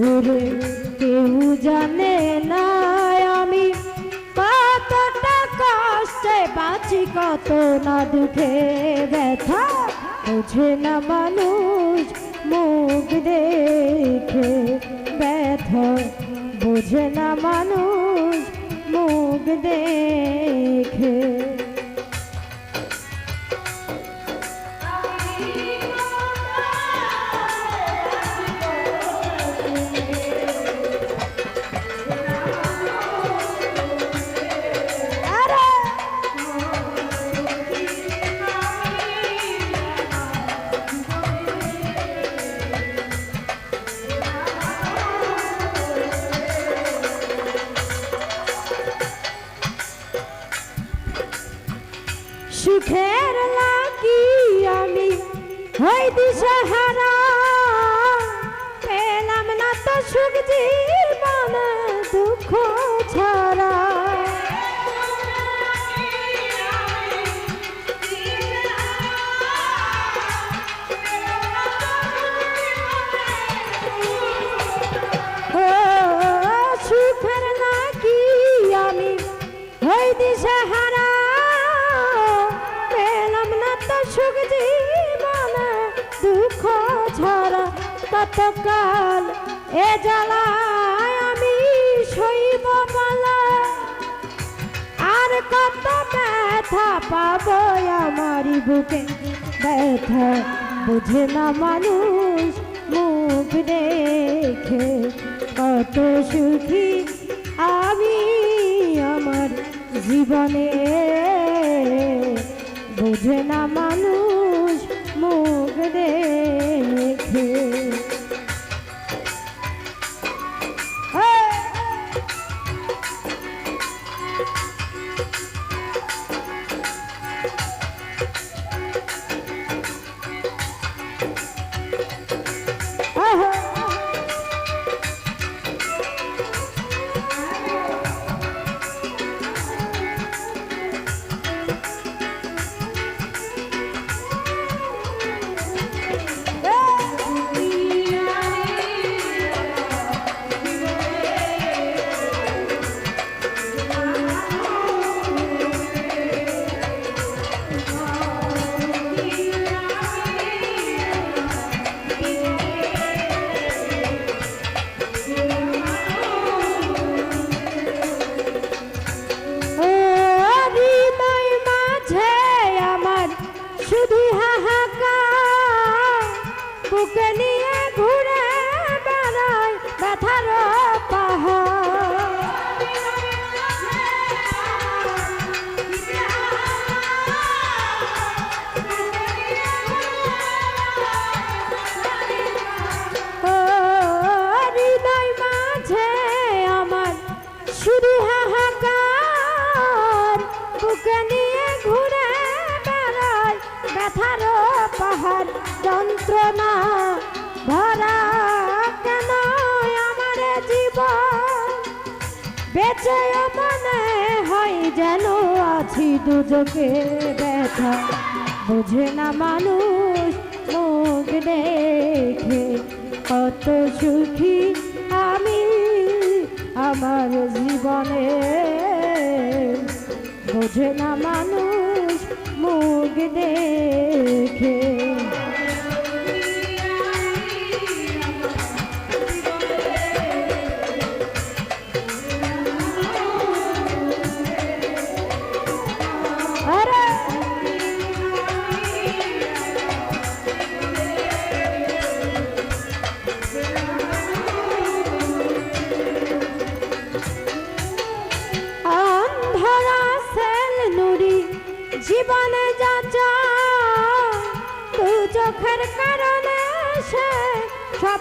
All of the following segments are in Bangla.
তোরে কেউ জানে না আমি। কতটা কষ্টে বাঁচি, কত না দুঃখে ব্যথা। বোঝে না মানুষ মুখ দেখে ব্যথা। বোঝে না মানুষ মুখ দেখে হই দিশাহারা পেলাম না তো সুখ জীবন দুঃখ। কতকাল এ জ্বালায় আমি সইব বলা আর কত ব্যথা পাবো আমারই বুকে। ব্যথা বুঝে না মানুষ মুখ দেখে কত সুখী আমি আমার জীবনে। বুঝে না মানুষ মুখ দেখে। বেঁচে মনে হয় যেন আছি দুজকে ব্যথা। বুঝে না মানুষ মুখ দেখে কত সুখী আমি আমার জীবনে। বোঝে না মানুষ মুখ দেখে জীবনে যাচা কারণে সে সব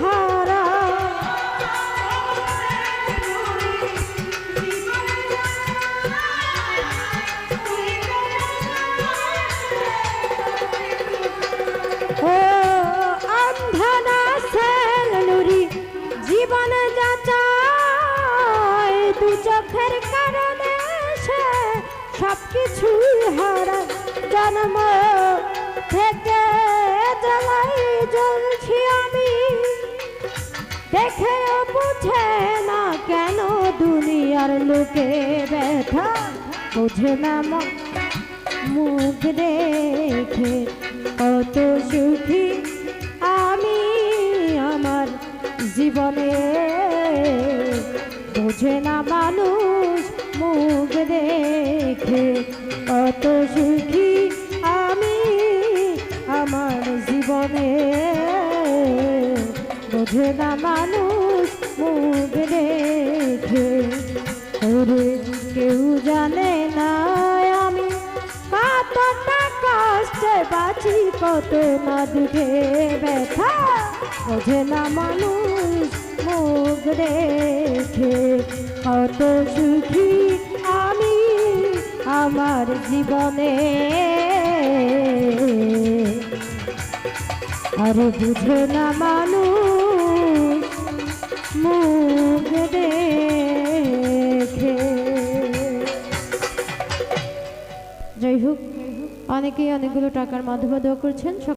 হারা কিছুই হারা জন্ম থেকে জ্বালাই জ্বলছি আমি। দেখেও বুঝে না কেন দুনিয়ার লোকে ব্যথা। বোঝে না মুখ দেখে কত সুখী আমি আমার জীবনে। বোঝে না মানুষ মুখ দেখে কত সুখী আমি আমার জীবনে বোঝে না মানুষ মুখ দেখে? ওরে, কেউ জানে না আমি কতটা কষ্টে বাঁচি, কত না দুঃখে ব্যথা। বোঝে না মানুষ মুখ দেখে। কত সুখী আমার জীবনে। আর বুঝে না দেখে। যাই হোক অনেকেই অনেকগুলো টাকার মাধ্যমে দেওয়া করছেন।